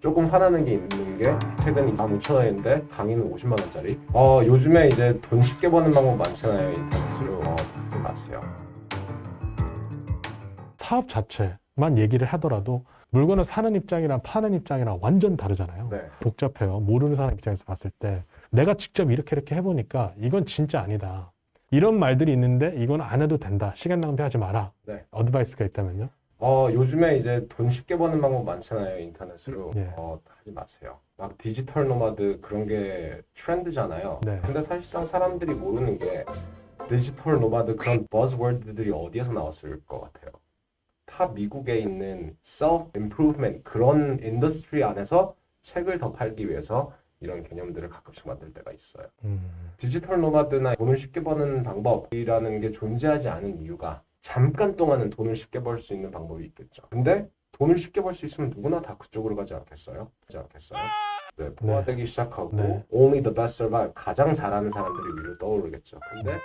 조금 화나는 게 있는 게 최근 15,000원인데 강의는 50만 원짜리. 어 요즘에 이제 돈 쉽게 버는 방법 많잖아요 인터넷으로. 어, 마세요. 사업 자체만 얘기를 하더라도 물건을 사는 입장이랑 파는 입장이랑 완전 다르잖아요. 네. 복잡해요. 모르는 사람 입장에서 봤을 때 내가 직접 이렇게 이렇게 해보니까 이건 진짜 아니다. 이런 말들이 있는데 이건 안 해도 된다. 시간 낭비하지 마라. 네. 어드바이스가 있다면요? 어 요즘에 이제 돈 쉽게 버는 방법 많잖아요 인터넷으로. 예. 어 하지 마세요. 막 디지털 노마드 그런 게 트렌드잖아요. 네. 근데 사실상 사람들이 모르는 게 디지털 노마드 그런 버즈워드들이 어디에서 나왔을 것 같아요. 타 미국에 있는 self improvement 그런 인더스트리 안에서 책을 더 팔기 위해서 이런 개념들을 가끔씩 만들 때가 있어요. 음, 디지털 노마드나 돈을 쉽게 버는 방법이라는 게 존재하지 않은 이유가 잠깐 동안은 돈을 쉽게 벌 수 있는 방법이 있겠죠. 근데 돈을 쉽게 벌 수 있으면 누구나 다 그쪽으로 가지 않겠어요? 가지 않겠어요? 네, 부가 네. 되기 시작하고 네. only the best survive 가장 잘하는 사람들이 위로 떠오르겠죠. 근데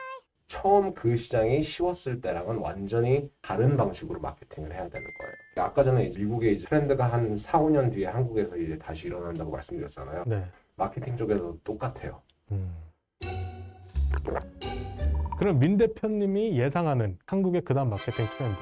처음 그 시장이 쉬웠을 때랑은 완전히 다른 방식으로 마케팅을 해야 되는 거예요. 아까 전에 미국의 트렌드가 한 4, 5년 뒤에 한국에서 이제 다시 일어난다고 말씀드렸잖아요. 네. 마케팅 쪽에도 똑같아요. 음. 그럼 민 대표님이 예상하는 한국의 그다음 마케팅 트렌드.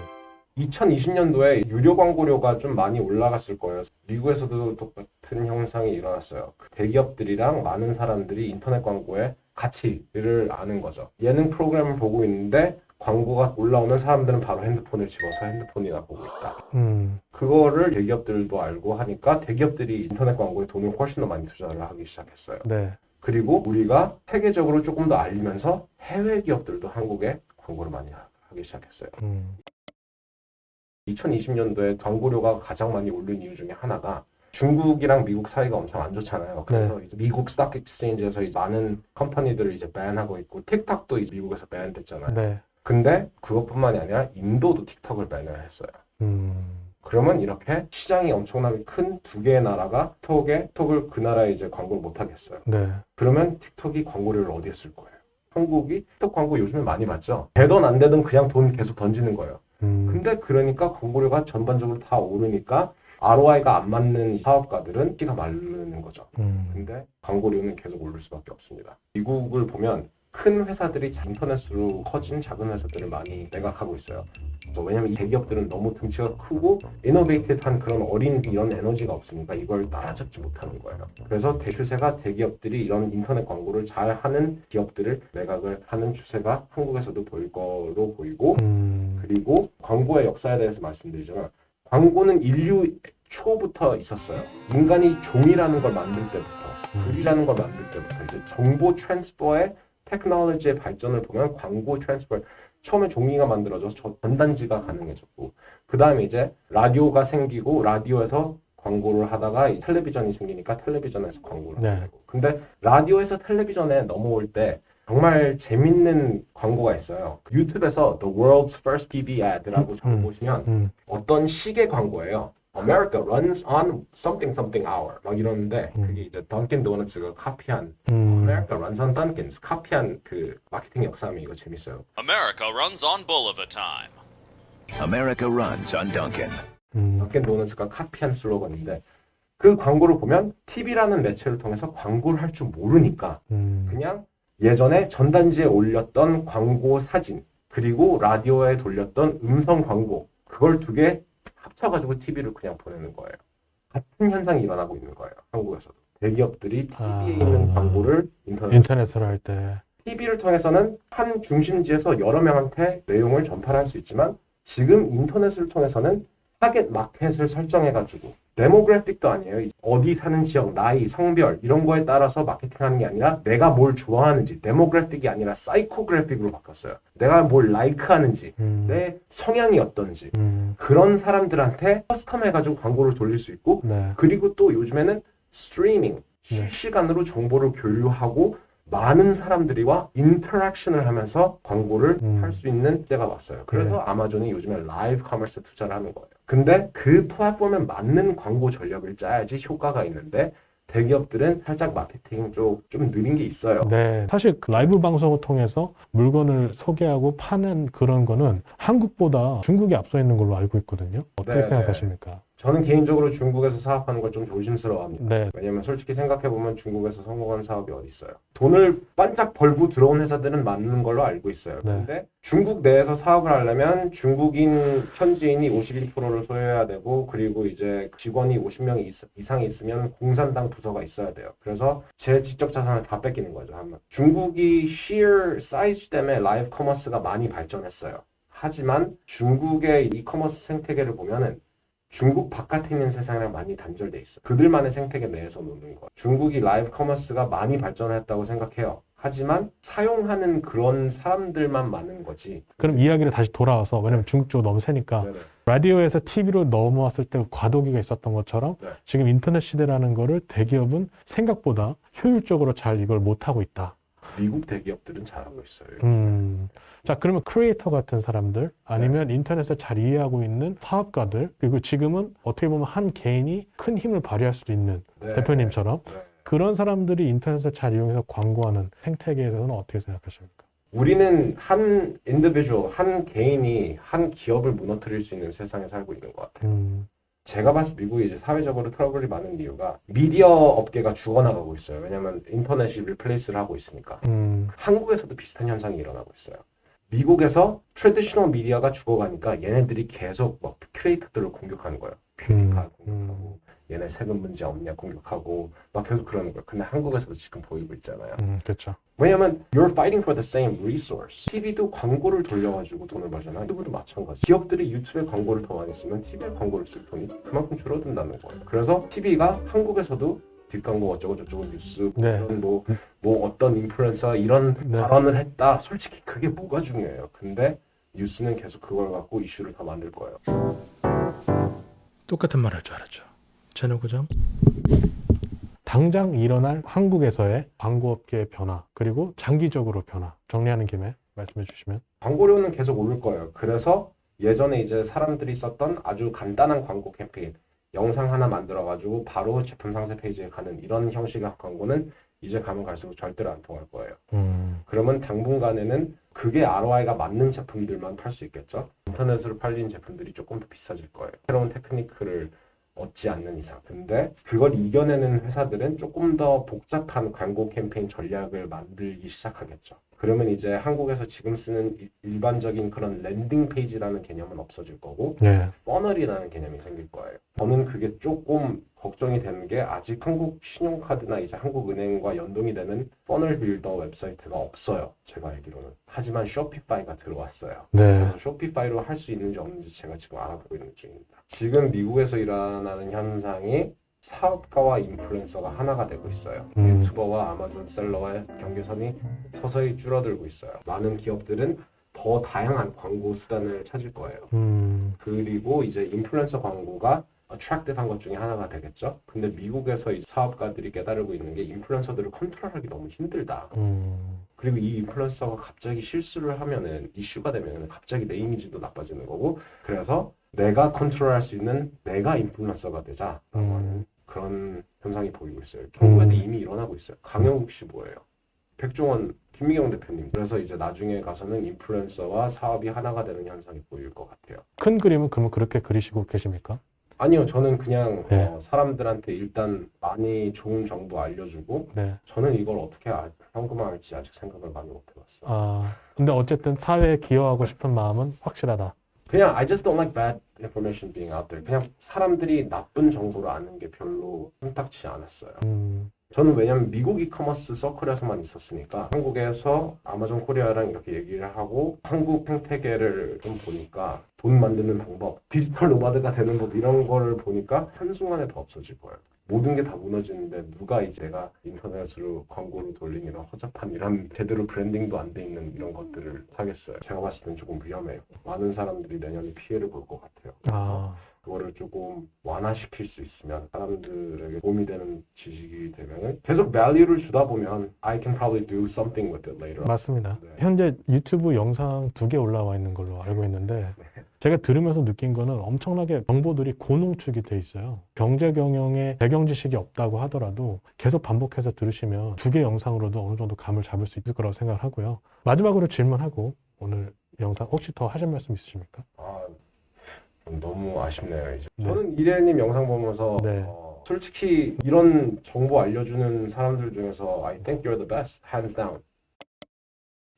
2020년도에 유료 광고료가 좀 많이 올라갔을 거예요. 미국에서도 똑같은 현상이 일어났어요. 그 대기업들이랑 많은 사람들이 인터넷 광고의 가치를 아는 거죠. 예능 프로그램을 보고 있는데 광고가 올라오면 사람들은 바로 핸드폰을 집어서 핸드폰이나 보고 있다. 음, 그거를 대기업들도 알고 하니까 대기업들이 인터넷 광고에 돈을 훨씬 더 많이 투자를 하기 시작했어요. 네. 그리고 우리가 세계적으로 조금 더 알리면서 해외 기업들도 한국에 광고를 많이 하기 시작했어요. 음, 2020년도에 광고료가 가장 많이 오른 이유 중에 하나가 중국이랑 미국 사이가 엄청 안 좋잖아요. 그래서 이제 미국 스탁 익스체인지에서 이제 많은 컴퍼니들을 이제 밴하고 있고 틱톡도 이제 미국에서 밴됐잖아요. 네. 근데 그것뿐만이 아니라 인도도 틱톡을 밴을 했어요. 음, 그러면 이렇게 시장이 엄청나게 큰 두 개의 나라가 틱톡에 틱톡을 그 나라에 이제 광고를 못 하겠어요. 네. 그러면 틱톡이 광고료를 어디에 쓸 거예요? 한국이 틱톡 광고 요즘에 많이 받죠. 되든 안 되든 그냥 돈 계속 던지는 거예요. 음, 근데 그러니까 광고료가 전반적으로 다 오르니까 ROI가 안 맞는 사업가들은 끼가 마르는 거죠. 음, 근데 광고료는 계속 오를 수밖에 없습니다. 미국을 보면 큰 회사들이 인터넷으로 커진 작은 회사들을 많이 매각하고 있어요. 왜냐면 이 대기업들은 너무 등치가 크고 이노베이티드한 그런 어린 이런 에너지가 없으니까 이걸 따라잡지 못하는 거예요. 그래서 대추세가 대기업들이 이런 인터넷 광고를 잘 하는 기업들을 매각을 하는 추세가 한국에서도 보일 거로 보이고 음, 그리고 광고의 역사에 대해서 말씀드리자면 광고는 인류 초부터 있었어요. 인간이 종이라는 걸 만들 때부터 글이라는 걸 만들 때부터 이제 정보 트랜스퍼의 테크놀로지의 발전을 보면 광고 트랜스퍼 처음에 종이가 만들어져서 저- 전단지가 가능해졌고 그 다음에 이제 라디오가 생기고 라디오에서 광고를 하다가 이 텔레비전이 생기니까 텔레비전에서 광고를 네. 하고 근데 라디오에서 텔레비전에 넘어올 때 정말 재밌는 광고가 있어요. 유튜브에서 The World's First TV Ad라고 적어보시면 음, 어떤 시계 광고예요. America runs on something something hour 막 이러는데 음. 그게 이제 던킨 도너츠가 카피한 음, America runs on Dunkins 카피한 그 마케팅 역사면 이거 재밌어요. America runs on Bulliver time. America runs on Duncan. 음, 던킨 도너츠가 카피한 슬로건인데 그 광고를 보면 TV라는 매체를 통해서 광고를 할 줄 모르니까 음, 그냥 예전에 전단지에 올렸던 광고 사진 그리고 라디오에 돌렸던 음성 광고 그걸 두개합 쳐가지고 TV를 그냥 보내는 거예요. 같은 현상이 일어나고 있는 거예요. 한국에서도 대기업들이 TV에 아. 있는 광고를 인터넷 인터넷으로 할 때. TV를 통해서는 한 중심지에서 여러 명한테 내용을 전파할 수 있지만 지금 인터넷을 통해서는 타겟 마켓을 설정해가지고 데모그래픽도 아니에요. 어디 사는 지역, 나이, 성별 이런 거에 따라서 마케팅하는 게 아니라 내가 뭘 좋아하는지 데모그래픽이 아니라 사이코그래픽으로 바뀌었어요. 내가 뭘 라이크하는지 음, 내 성향이 어떤지 음, 그런 사람들한테 커스텀해가지고 광고를 돌릴 수 있고 네. 그리고 또 요즘에는 스트리밍 네. 실시간으로 정보를 교류하고 많은 사람들이와 인터랙션을 하면서 광고를 음. 할수 있는 때가 왔어요. 그래서 네. 아마존이 요즘에 라이브 커머스에 투자를 하는 거예요. 근데 그 플랫폼에 맞는 광고 전략을 짜야지 효과가 있는데 대기업들은 살짝 마케팅 쪽 좀 느린 게 있어요. 네. 사실 그 라이브 방송을 통해서 물건을 소개하고 파는 그런 거는 한국보다 중국이 앞서 있는 걸로 알고 있거든요. 어떻게 네, 생각하십니까? 저는 개인적으로 중국에서 사업하는 걸 좀 조심스러워합니다. 네. 왜냐면 솔직히 생각해 보면 중국에서 성공한 사업이 어디 있어요? 돈을 반짝 벌고 들어온 회사들은 많은 걸로 알고 있어요. 네. 근데 중국 내에서 사업을 하려면 중국인 현지인이 51%를 소유해야 되고 그리고 이제 직원이 50명 이상이 있으면 공산당 부서가 있어야 돼요. 그래서 제 지적 자산을 다 뺏기는 거죠. 한번. 중국이 sheer 사이즈 때문에 라이브 커머스가 많이 발전했어요. 하지만 중국의 이커머스 생태계를 보면은 중국 바깥에 있는 세상이랑 많이 단절돼 있어. 그들만의 생태계 내에서 노는 거예요. 중국이 라이브 커머스가 많이 발전했다고 생각해요. 하지만 사용하는 그런 사람들만 많은 거지. 그럼 이야기를 다시 돌아와서 왜냐면 중국 쪽으로 너무 세니까 네네. 라디오에서 TV로 넘어왔을 때 과도기가 있었던 것처럼 네. 지금 인터넷 시대라는 거를 대기업은 생각보다 효율적으로 잘 이걸 못 하고 있다. 미국 대기업들은 잘하고 있어요. 음. 자, 그러면 크리에이터 같은 사람들 아니면 인터넷을 잘 이해하고 있는 사업가들 그리고 지금은 어떻게 보면 한 개인이 큰 힘을 발휘할 수도 있는 네. 대표님처럼 네. 그런 사람들이 인터넷을 잘 이용해서 광고하는 생태계에 대해서는 어떻게 생각하십니까? 우리는 한 인디비주얼, 한 개인이 한 기업을 무너뜨릴 수 있는 세상에 살고 있는 것 같아요. 음, 제가 봤을 때 미국이 이제 사회적으로 트러블이 많은 이유가 미디어 업계가 죽어나가고 있어요. 왜냐하면 인터넷이 리플레이스를 하고 있으니까. 음, 한국에서도 비슷한 현상이 일어나고 있어요. 미국에서 트레디셔널 미디어가 죽어가니까 얘네들이 계속 막 크리에이터들을 공격하는 거예요. 퓨리파 공격하고 얘네 세금 문제 없냐 공격하고 막 계속 그러는 거예요. 근데 한국에서도 지금 보이고 있잖아요. 음, 그렇죠. 왜냐면 you're fighting for the same resource. TV도 광고를 돌려가지고 돈을 벌잖아. 유튜브도 마찬가지. 기업들이 유튜브에 광고를 더 많이 쓰면 TV에 광고를 쓸 돈이 그만큼 줄어든다는 거예요. 그래서 TV가 한국에서도 뒷광고 어쩌고 저쩌고 뉴스 네. 이런 뭐, 뭐 어떤 인플루언서 이런 네. 발언을 했다. 솔직히 그게 뭐가 중요해요. 근데 뉴스는 계속 그걸 갖고 이슈를 더 만들 거예요. 똑같은 말 할 줄 알았죠. 채널 고정. 당장 일어날 한국에서의 광고업계의 변화 그리고 장기적으로 변화 정리하는 김에 말씀해 주시면 광고료는 계속 오를 거예요. 그래서 예전에 이제 사람들이 썼던 아주 간단한 광고 캠페인, 영상 하나 만들어가지고 바로 제품 상세 페이지에 가는 이런 형식의 광고는 이제 가면 갈수록 절대로 안 통할 거예요. 음, 그러면 당분간에는 그게 ROI가 맞는 제품들만 팔 수 있겠죠. 인터넷으로 팔린 제품들이 조금 더 비싸질 거예요. 새로운 테크니크를 얻지 않는 이상. 근데 그걸 이겨내는 회사들은 조금 더 복잡한 광고 캠페인 전략을 만들기 시작하겠죠. 그러면 이제 한국에서 지금 쓰는 이- 일반적인 그런 랜딩 페이지라는 개념은 없어질 거고 네, 퍼널이라는 개념이 생길 거예요. 저는 그게 조금 걱정이 되는 게 아직 한국 신용카드나 이제 한국은행과 연동이 되는 퍼널 빌더 웹사이트가 없어요. 제가 알기로는. 하지만 쇼피파이가 들어왔어요. 네, 그래서 쇼피파이로 할 수 있는지 없는지 제가 지금 알아보고 있는 중입니다. 지금 미국에서 일어나는 현상이 사업가와 인플루언서가 하나가 되고 있어요. 음. 유튜버와 아마존 셀러와의 경계선이 서서히 줄어들고 있어요. 많은 기업들은 더 다양한 광고 수단을 찾을 거예요. 음, 그리고 이제 인플루언서 광고가 attractive한 것 중에 하나가 되겠죠. 근데 미국에서 이제 사업가들이 깨달고 있는 게 인플루언서들을 컨트롤하기 너무 힘들다. 음, 그리고 이 인플루언서가 갑자기 실수를 하면은 이슈가 되면은 갑자기 내 이미지도 나빠지는 거고 그래서 내가 컨트롤할 수 있는 내가 인플루언서가 되자라고 음. 하는 그런 현상이 보이고 있어요. 한국에도 음. 이미 일어나고 있어요. 강영욱 씨 뭐예요? 백종원, 김미경 대표님. 그래서 이제 나중에 가서는 인플루언서와 사업이 하나가 되는 현상이 보일 것 같아요. 큰 그림은 그러면 그렇게 그리시고 계십니까? 아니요, 저는 그냥 네. 어, 사람들한테 일단 많이 좋은 정보 알려주고 네. 저는 이걸 어떻게 아- 현금화할지 아직 생각을 많이 못 해봤어요. 아, 근데 어쨌든 사회에 기여하고 싶은 마음은 확실하다. 그냥 I just don't like bad information being out there. 그냥 사람들이 나쁜 정보를 아는 게 별로 탐탁치 않았어요. 음, 저는 왜냐면 미국 이커머스 서클에서만 있었으니까 한국에서 아마존 코리아랑 이렇게 얘기를 하고 한국 생태계를 좀 보니까 돈 만드는 방법, 디지털 노마드가 되는 법 이런 거를 보니까 한순간에 다 없어질 거예요. 모든 게 다 무너지는데 누가 이제 내가 인터넷으로 광고를 돌린 이런 허접한 이런 제대로 브랜딩도 안 돼 있는 이런 것들을 사겠어요. 제가 봤을 땐 조금 위험해요. 많은 사람들이 내년에 피해를 볼 것 같아요. 아, 그거를 조금 완화시킬 수 있으면 사람들에게 도움이 되는 지식이 되면 계속 value를 주다 보면 I can probably do something with it later. 맞습니다. 네. 현재 유튜브 영상 두 개 올라와 있는 걸로 알고 있는데 제가 들으면서 느낀 거는 엄청나게 정보들이 고농축이 돼 있어요. 경제 경영에 배경 지식이 없다고 하더라도 계속 반복해서 들으시면 두 개 영상으로도 어느 정도 감을 잡을 수 있을 거라고 생각을 하고요. 마지막으로 질문하고 오늘 영상 혹시 더 하실 말씀 있으십니까? 아, 너무 아쉽네요. 이제. 네. 저는 이래님 영상 보면서 네. 어, 솔직히 이런 정보 알려주는 사람들 중에서 I think you're the best, hands down.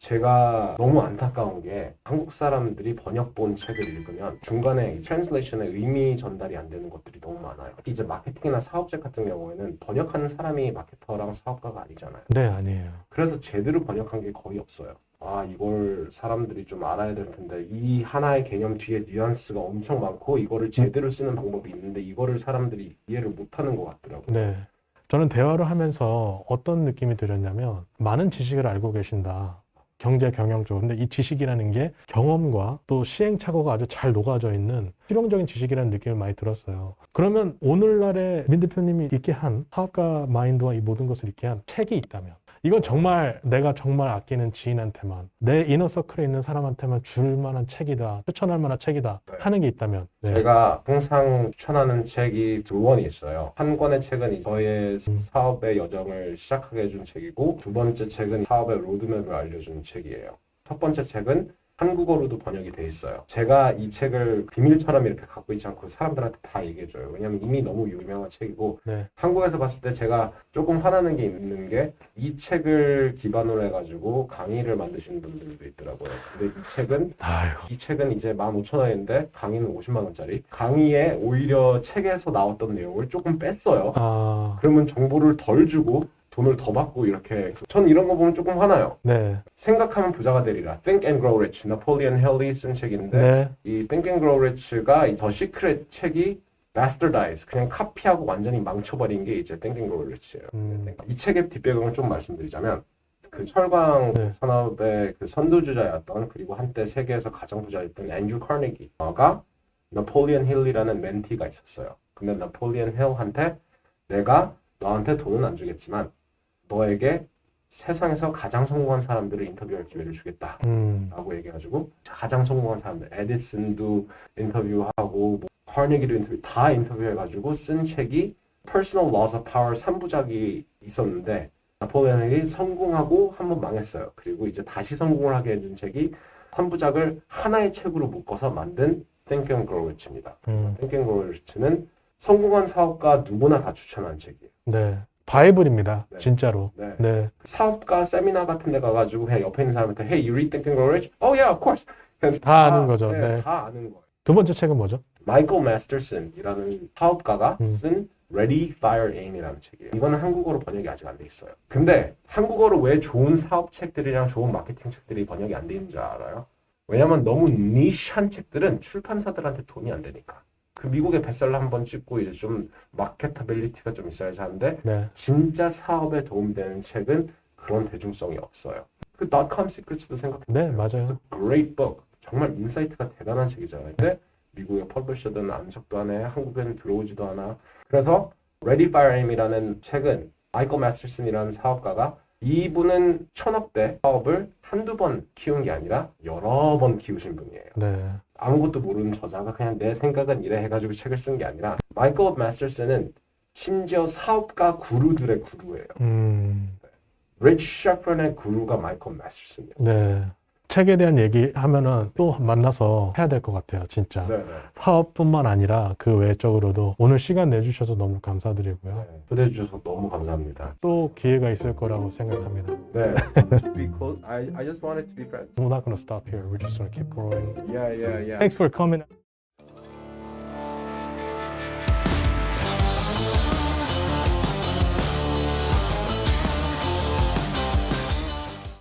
제가 너무 안타까운 게 한국 사람들이 번역본 책을 읽으면 중간에 이 트랜슬레이션의 의미 전달이 안 되는 것들이 너무 많아요. 이제 마케팅이나 사업책 같은 경우에는 번역하는 사람이 마케터랑 사업가가 아니잖아요. 네, 아니에요. 그래서 제대로 번역한 게 거의 없어요. 아, 이걸 사람들이 좀 알아야 될 텐데, 이 하나의 개념 뒤에 뉘앙스가 엄청 많고, 이거를 제대로 쓰는 방법이 있는데, 이거를 사람들이 이해를 못 하는 것 같더라고요. 네. 저는 대화를 하면서 어떤 느낌이 들었냐면 많은 지식을 알고 계신다. 경제 경영 쪽. 근데 이 지식이라는 게 경험과 또 시행착오가 아주 잘 녹아져 있는 실용적인 지식이라는 느낌을 많이 들었어요. 그러면 오늘날에 민 대표님이 있게 한 사업가 마인드와 이 모든 것을 있게 한 책이 있다면 이건 정말 내가 정말 아끼는 지인한테만 내 이너서클에 있는 사람한테만 줄 만한 책이다. 추천할 만한 책이다. 네. 하는 게 있다면 네. 제가 항상 추천하는 책이 두 권이 있어요. 한 권의 책은 저의 음. 사업의 여정을 시작하게 해준 책이고, 두 번째 책은 사업의 로드맵을 알려준 책이에요. 첫 번째 책은 한국어로도 번역이 돼 있어요. 제가 이 책을 비밀처럼 이렇게 갖고 있지 않고 사람들한테 다 얘기해줘요. 왜냐면 이미 너무 유명한 책이고, 네. 한국에서 봤을 때 제가 조금 화나는 게 있는 게 이 책을 기반으로 해가지고 강의를 만드시는 분들도 있더라고요. 근데 이 책은 아유. 이 책은 이제 15,000원인데 강의는 50만 원짜리. 강의에 오히려 책에서 나왔던 내용을 조금 뺐어요. 아, 그러면 정보를 덜 주고 돈을 더 받고 이렇게 전 이런 거 보면 조금 화나요. 네. 생각하면 부자가 되리라. Think and Grow Rich. 나폴리언 헬리 쓴 책인데 네. 이 Think and Grow Rich가 이 더 시크릿 책이 bastardize 그냥 카피하고 완전히 망쳐버린 게 이제 Think and Grow Rich예요. 음. 이 책의 뒷배경을 좀 말씀드리자면 그 철강 네. 산업의 그 선두주자였던 그리고 한때 세계에서 가장 부자였던 앤드류 카네기가 나폴리언 힐이라는 멘티가 있었어요. 근데 나폴리언 힐한테 내가 너한테 돈은 안 주겠지만 너에게 세상에서 가장 성공한 사람들을 인터뷰할 기회를 주겠다. 음. 라고 얘기해가지고 가장 성공한 사람들 에디슨도 인터뷰하고 뭐 카네기도 인터뷰 다 인터뷰해가지고 쓴 책이 Personal Laws of Power 3부작이 있었는데 나폴레옹이 성공하고 한 번 망했어요. 그리고 이제 다시 성공을 하게 해준 책이 3부작을 하나의 책으로 묶어서 만든 Think and Grow Rich입니다. 그래서 음. Think and Grow Rich는 성공한 사업가 누구나 다 추천하는 책이에요. 네. 바이블입니다. 네. 진짜로. 네. 네. 사업가 세미나 같은 데 가가지고 그냥 옆에 있는 사람한테 Hey, you read Think and Grow Rich? Oh yeah, of course. 다 아는 거죠. 네, 네. 다 아는 거예요. 두 번째 책은 뭐죠? 마이클 마스터슨이라는 사업가가 음. 쓴 Ready, Fire, Aim이라는 책이에요. 이거는 한국어로 번역이 아직 안 돼 있어요. 근데 한국어로 왜 좋은 사업 책들이랑 좋은 마케팅 책들이 번역이 안 돼 있는 줄 알아요? 왜냐면 너무 니시한 책들은 출판사들한테 돈이 안 되니까. 그 미국의 베셀러 한번 찍고 이제 좀 마케터빌리티가 좀 있어야지 하는데 네. 진짜 사업에 도움되는 책은 그런 대중성이 없어요. 그 Dotcom Secrets도 생각해 네, 맞아요. Great book. 정말 인사이트가 대단한 책이잖아요. 근데 미국의 퍼블리셔든 암석도 안 해, 한국에는 들어오지도 않아. 그래서 Ready Fire Aim이라는 책은 마이클 마스터슨이라는 사업가가 이분은 천억대 사업을 한두 번 키운 게 아니라 여러 번 키우신 분이에요. 네. 아무것도 모르는 저자가 그냥 내 생각은 이래 해가지고 책을 쓴 게 아니라 마이클 마스터슨은 심지어 사업가 구루들의 구루예요. 음. 리치 셰프런의 구루가 마이클 마스터슨이에요. 네. 책에 대한 얘기하면은 또 만나서 해야 될 것 같아요. 진짜. 네, 네. 사업뿐만 아니라 그 외적으로도 오늘 시간 내주셔서 너무 감사드리고요. 네. 초대해 주셔서 너무 감사합니다. 또 기회가 있을 거라고 생각합니다. 네. to be close. I I just wanted to be friends. We're not to stop here. We're just to keep growing. Yeah, yeah, yeah. Thanks for coming.